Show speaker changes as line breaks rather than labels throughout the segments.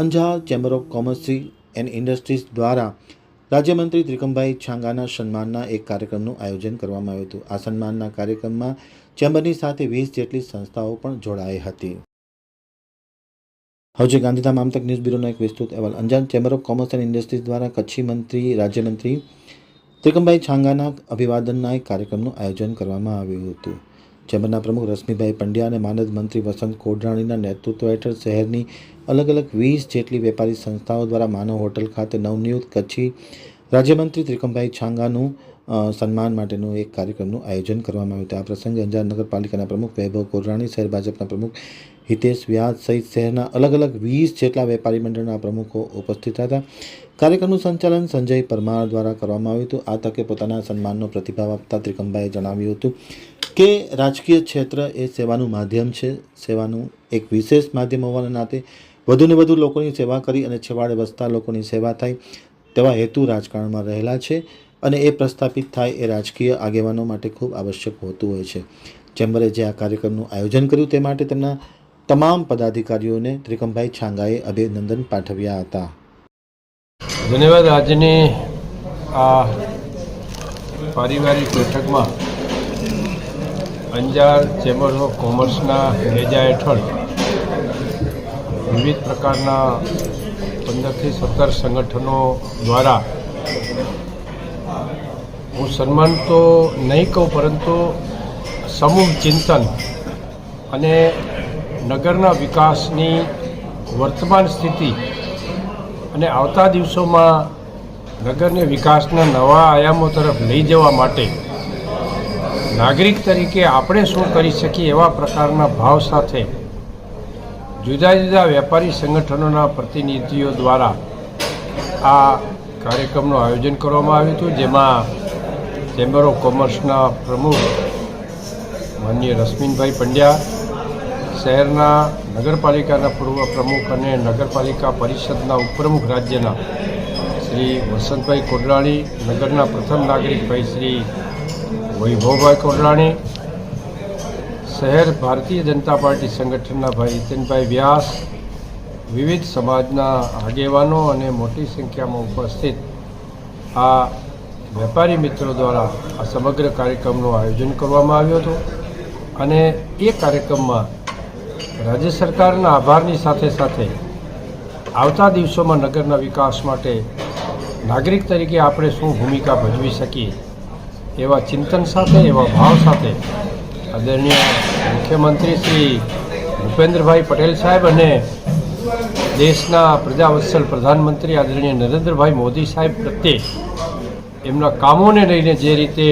Anjar chamber of commerce and industries દ્વારા રાજ્યમંત્રી ત્રિકમભાઈ છાંગાના સન્માનના એક કાર્યક્રમનું આયોજન કરવામાં આવ્યું હતું. આ સન્માનના કાર્યક્રમમાં ચેમ્બરની સાથે વીસ જેટલી સંસ્થાઓ પણ જોડાઈ હતી. હવે ગાંધીધામ આમતક ન્યૂઝ બ્યુરોનો એક વિસ્તૃત અહેવાલ. Anjar chamber of commerce and industries દ્વારા કચ્છી મંત્રી, રાજ્યમંત્રી ત્રિકમભાઈ છાંગાના અભિવાદનના એક કાર્યક્રમનું આયોજન કરવામાં આવ્યું હતું. ચેમ્બરના પ્રમુખ રશ્મિભાઈ પંડ્યા અને માનદ મંત્રી વસંત કોડરાણીના નેતૃત્વ હેઠળ શહેરની અલગ અલગ વીસ જેટલી વેપારી સંસ્થાઓ દ્વારા માનવ હોટલ ખાતે નવનિયુક્ત કચ્છી રાજ્યમંત્રી ત્રિકમભાઈ છાંગાનું સન્માન માટેનું એક કાર્યક્રમનું આયોજન કરવામાં આવ્યું હતું. આ પ્રસંગે અંજાર નગરપાલિકાના પ્રમુખ વૈભવ કોરરાણી શહેર ભાજપના પ્રમુખ હિતેશ વ્યાસ સહિત શહેરના અલગ અલગ વીસ જેટલા વેપારી મંડળના પ્રમુખો ઉપસ્થિત હતા. કાર્યક્રમનું સંચાલન સંજય પરમાર દ્વારા કરવામાં આવ્યું હતું. આ તકે પોતાના સન્માનનો પ્રતિભાવ આપતા ત્રિકમભાઈએ જણાવ્યું હતું. કે રાજકીય ક્ષેત્ર એ સેવાનું માધ્યમ છે? સેવાનું એક વિશેષ માધ્યમ હોવાના નાતે વધુને વધુ લોકોની સેવા કરી અને છેવાડે વસતા લોકોની સેવા થાય તેવા હેતુ રાજકારણમાં રહેલા છે અને એ પ્રસ્થાપિત થાય એ રાજકીય આગેવાનો માટે ખૂબ આવશ્યક હોતું હોય છે. ચેમ્બરે જે આ કાર્યક્રમનું આયોજન કર્યું તે માટે તેમના તમામ પદાધિકારીઓને ત્રિકમભાઈ છાંગાએ અભિનંદન પાઠવ્યા હતા.
ધન્યવાદ. આજની આ પારિવારિક બેઠકમાં અંજાર ચેમ્બર ઓફ કોમર્સના નેજા હેઠળ વિવિધ પ્રકારના પંદરથી સત્તર સંગઠનો દ્વારા હું સન્માન તો નહીં કહું, પરંતુ સમૂહ ચિંતન અને નગરના વિકાસની વર્તમાન સ્થિતિ અને આવતા દિવસોમાં નગરને વિકાસના નવા આયામો તરફ લઈ જવા માટે નાગરિક તરીકે આપણે શું કરી શકીએ એવા પ્રકારના ભાવ સાથે જુદા જુદા વેપારી સંગઠનોના પ્રતિનિધિઓ દ્વારા આ કાર્યક્રમનું આયોજન કરવામાં આવ્યું હતું, જેમાં ચેમ્બર ઓફ કોમર્સના પ્રમુખ માનનીય રશ્મિનભાઈ પંડ્યા, શહેરના નગરપાલિકાના પૂર્વ પ્રમુખ અને નગરપાલિકા પરિષદના ઉપપ્રમુખ રાજ્યના શ્રી વસંતભાઈ કોડરાણી નગરના પ્રથમ નાગરિકભાઈ શ્રી વૈભવભાઈ કોટલાણી શહેર ભારતીય જનતા પાર્ટી સંગઠનના ભાઈ હિતેનભાઈ વ્યાસ, વિવિધ સમાજના આગેવાનો અને મોટી સંખ્યામાં ઉપસ્થિત આ વેપારી મિત્રો દ્વારા આ સમગ્ર કાર્યક્રમનું આયોજન કરવામાં આવ્યું હતું. અને એ કાર્યક્રમમાં રાજ્ય સરકારના આભારની સાથે સાથે આવતા દિવસોમાં નગરના વિકાસ માટે નાગરિક તરીકે આપણે શું ભૂમિકા ભજવી શકીએ એવા ચિંતન સાથે, એવા ભાવ સાથે આદરણીય મુખ્યમંત્રી શ્રી ભૂપેન્દ્રભાઈ પટેલ સાહેબ અને દેશના પ્રજાવત્સલ પ્રધાનમંત્રી આદરણીય નરેન્દ્રભાઈ મોદી સાહેબ પ્રત્યે એમના કામોને લઈને જે રીતે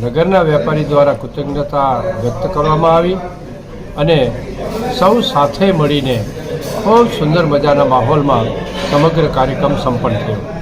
નગરના વેપારી દ્વારા કૃતજ્ઞતા વ્યક્ત કરવામાં આવી અને સૌ સાથે મળીને ખૂબ સુંદર મજાના માહોલમાં સમગ્ર કાર્યક્રમ સંપન્ન થયો.